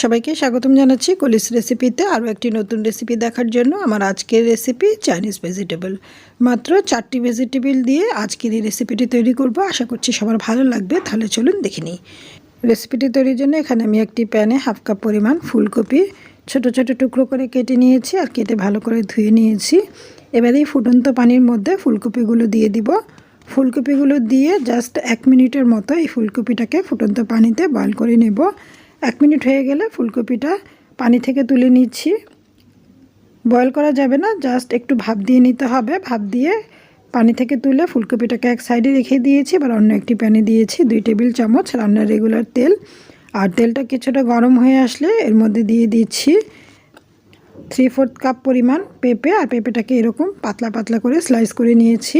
সবাইকে স্বাগতম জানাচ্ছি কলিস রেসিপিতে। আরও একটি নতুন রেসিপি দেখার জন্য আমার আজকের রেসিপি চাইনিজ ভেজিটেবল। মাত্র চারটি ভেজিটেবল দিয়ে আজকের এই রেসিপিটি তৈরি করব। আশা করছি সবার ভালো লাগবে। তাহলে চলুন দেখে নিই। রেসিপিটি তৈরির জন্য এখানে আমি একটি প্যানে হাফ কাপ পরিমাণ ফুলকপি ছোট ছোট টুকরো করে কেটে নিয়েছি আর কেটে ভালো করে ধুয়ে নিয়েছি। এবারে এই ফুটন্ত পানির মধ্যে ফুলকপিগুলো দিয়ে দিব। ফুলকপিগুলো দিয়ে জাস্ট এক মিনিটের মতো এই ফুলকপিটাকে ফুটন্ত পানিতে বয়ল করে নেব। এক মিনিট হয়ে গেলে ফুলকপিটা পানি থেকে তুলে নিচ্ছি। বয়ল করা যাবে না, জাস্ট একটু ভাপ দিয়ে নিতে হবে। ভাপ দিয়ে পানি থেকে তুলে ফুলকপিটাকে এক সাইডে রেখে দিয়েছি। এবার অন্য একটি প্যানে দিয়েছি দুই টেবিল চামচ রান্নার রেগুলার তেল। আর তেলটা কিছুটা গরম হয়ে আসলে এর মধ্যে দিয়ে দিচ্ছি থ্রি ফোর্থ কাপ পরিমাণ পেঁপে। আর পেঁপেটাকে এরকম পাতলা পাতলা করে স্লাইস করে নিয়েছি।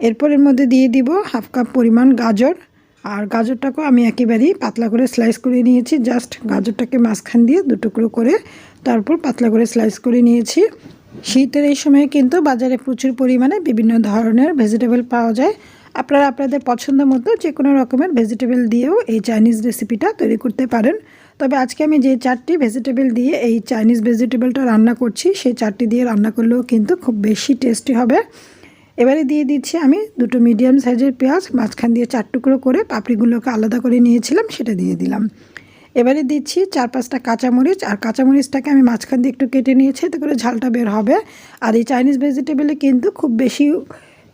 এরপর এর মধ্যে দিয়ে দিব হাফ কাপ পরিমাণ গাজর। আর গাজরটাকেও আমি একেবারেই পাতলা করে স্লাইস করে নিয়েছি। জাস্ট গাজরটাকে মাঝখান দিয়ে দুটুকরো করে তারপর পাতলা করে স্লাইস করে নিয়েছি। শীতের এই সময়ে কিন্তু বাজারে প্রচুর পরিমাণে বিভিন্ন ধরনের ভেজিটেবল পাওয়া যায়। আপনারা আপনাদের পছন্দ মতো যে কোনো রকমের ভেজিটেবল দিয়েও এই চাইনিজ রেসিপিটা তৈরি করতে পারেন। তবে আজকে আমি যে চারটি ভেজিটেবল দিয়ে এই চাইনিজ ভেজিটেবলটা রান্না করছি, সেই চারটি দিয়ে রান্না করলেও কিন্তু খুব বেশি টেস্টি হবে। এবারে দিয়ে দিচ্ছি আমি দুটো মিডিয়াম সাইজের পেঁয়াজ, মাঝখান দিয়ে চার টুকরো করে পাপড়িগুলোকে আলাদা করে নিয়েছিলাম, সেটা দিয়ে দিলাম। এবারে দিচ্ছি চার পাঁচটা কাঁচামরিচ, আর কাঁচামরিচটাকে আমি মাঝখান দিয়ে একটু কেটে নিয়েছি, এতে করে ঝালটা বের হবে। আর এই চাইনিজ ভেজিটেবলে কিন্তু খুব বেশি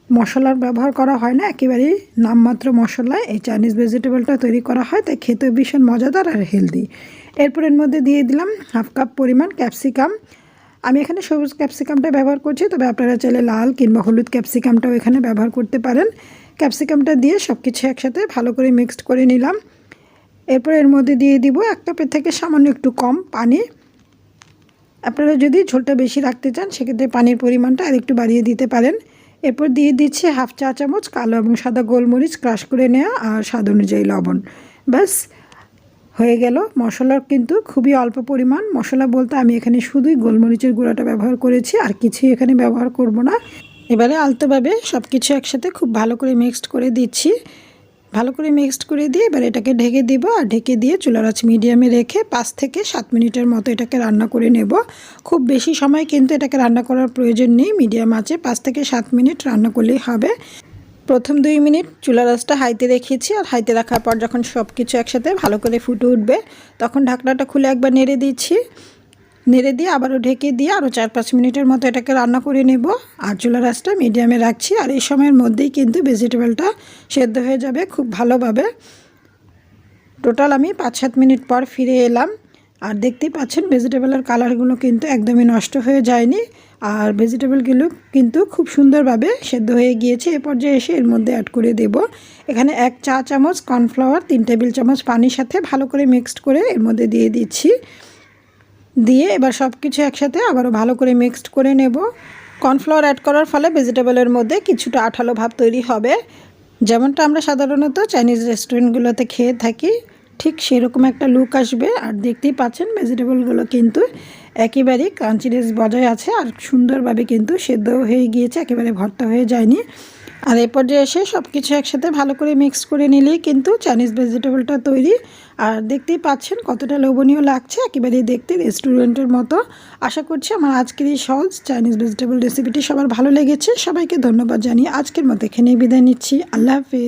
মশলার ব্যবহার করা হয় না, একেবারেই নামমাত্র মশলায় এই চাইনিজ ভেজিটেবলটা তৈরি করা হয়, তাই খেতে ভীষণ মজাদার আর হেলদি এরপর এর মধ্যে দিয়ে দিলাম হাফ কাপ পরিমাণ ক্যাপসিকাম আমি এখানে সবুজ ক্যাপসিকামটা ব্যবহার করছি, তবে আপনারা চাইলে লাল কিংবা হলুদ ক্যাপসিকামটাও এখানে ব্যবহার করতে পারেন। ক্যাপসিকামটা দিয়ে সব কিছু একসাথে ভালো করে মিক্সড করে নিলাম। এরপর এর মধ্যে দিয়ে দিব এক কাপের থেকে সামান্য একটু কম পানি। আপনারা যদি ঝোলটা বেশি রাখতে চান, সেক্ষেত্রে পানির পরিমাণটা আর একটু বাড়িয়ে দিতে পারেন। এরপর দিয়ে দিচ্ছি হাফ চা চামচ কালো এবং সাদা গোলমরিচ ক্রাশ করে নেওয়া আর স্বাদ অনুযায়ী লবণ। ব্যাস হয়ে গেল। মশলার কিন্তু খুবই অল্প পরিমাণ। মশলা বলতে আমি এখানে শুধুই গোলমরিচের গুঁড়াটা ব্যবহার করেছি, আর কিছুই এখানে ব্যবহার করব না। এবারে আলতোভাবে সব কিছু একসাথে খুব ভালো করে মিক্সড করে দিচ্ছি। ভালো করে মিক্সড করে দিয়ে এবার এটাকে ঢেকে দিব, আর ঢেকে দিয়ে চুলার আঁচ মিডিয়ামে রেখে পাঁচ থেকে সাত মিনিটের মতো এটাকে রান্না করে নেব। খুব বেশি সময় কিন্তু এটাকে রান্না করার প্রয়োজন নেই। মিডিয়াম আছে পাঁচ থেকে সাত মিনিট রান্না করলেই হবে। প্রথম দুই মিনিট চুলা আঁচটা হাইতে রেখেছি আর হাইতে রাখার পর যখন সব কিছু একসাথে ভালো করে ফুটে উঠবে, তখন ঢাকনাটা খুলে একবার নেড়ে দিচ্ছি। নেড়ে দিয়ে আবারও ঢেকে দিয়ে আরও চার পাঁচ মিনিটের মতো এটাকে রান্না করে নেব। আর চুলা আঁচটা মিডিয়ামে রাখছি আর এই সময়ের মধ্যেই কিন্তু ভেজিটেবলটা সেদ্ধ হয়ে যাবে খুব ভালোভাবে। টোটাল আমি পাঁচ সাত মিনিট পর ফিরে এলাম। আর দেখতেই পাচ্ছেন ভেজিটেবলের কালারগুলো কিন্তু একদমই নষ্ট হয়ে যায়নি। আর ভেজিটেবলগুলো কিন্তু খুব সুন্দরভাবে সেদ্ধ হয়ে গিয়েছে। এ পর্যায়ে এসে এর মধ্যে অ্যাড করে দেব। এখানে এক চা চামচ কর্নফ্লাওয়ার তিন টেবিল চামচ পানির সাথে ভালো করে মিক্সড করে এর মধ্যে দিয়ে দিচ্ছি। দিয়ে এবার সব কিছু একসাথে আবারও ভালো করে মিক্সড করে নেব। কর্নফ্লাওয়ার অ্যাড করার ফলে ভেজিটেবলের মধ্যে কিছুটা আঠালো ভাব তৈরি হবে। যেমনটা আমরা সাধারণত চাইনিজ রেস্টুরেন্টগুলোতে খেয়ে থাকি। ঠিক সেরকম একটা লুক আসবে। আর দেখতেই পাচ্ছেন ভেজিটেবলগুলো কিন্তু একেবারেই ক্রাঞ্চিনেস বজায় আছে আর সুন্দরভাবে কিন্তু সেদ্ধ হয়ে গিয়েছে, একেবারে ভর্তা হয়ে যায়নি। আর এ পর্যায়ে এসে সব কিছু একসাথে ভালো করে মিক্স করে নিলেই কিন্তু চাইনিজ ভেজিটেবলটা তৈরি। আর দেখতেই পাচ্ছেন কতটা লোভনীয় লাগছে, একেবারেই দেখতে রেস্টুরেন্টের মতো। আশা করছি আমার আজকের এই সহজ চাইনিজ ভেজিটেবল রেসিপিটি সবার ভালো লেগেছে। সবাইকে ধন্যবাদ জানিয়ে আজকের মতো এখানেই বিদায় নিচ্ছি। আল্লাহ হাফিজ।